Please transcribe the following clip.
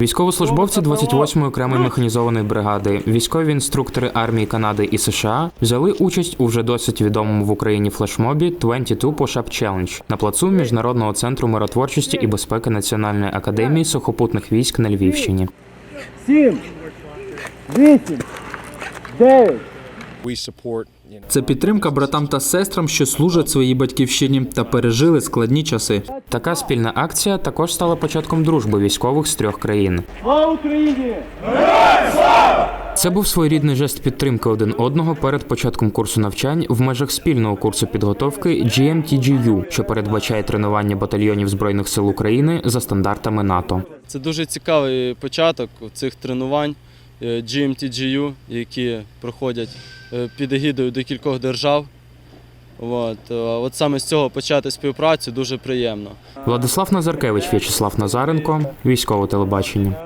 Військовослужбовці 28-ї окремої механізованої бригади, військові інструктори армії Канади і США взяли участь у вже досить відомому в Україні флешмобі 22 Push-Up Challenge на плацу Міжнародного центру миротворчості і безпеки Національної академії сухопутних військ на Львівщині. сім, вісім, дев'ять. Це підтримка братам та сестрам, що служать своїй батьківщині та пережили складні часи. Така спільна акція також стала початком дружби військових з трьох країн. Слава Україні! Це був своєрідний жест підтримки один одного перед початком курсу навчань в межах спільного курсу підготовки GMTGU, що передбачає тренування батальйонів збройних сил України за стандартами НАТО. Це дуже цікавий початок цих тренувань GMTGU, які проходять е, під егідою декількох держав. От, е, от саме з цього почати співпрацю дуже приємно. Владислав Назаркевич, В'ячеслав Назаренко, військове телебачення.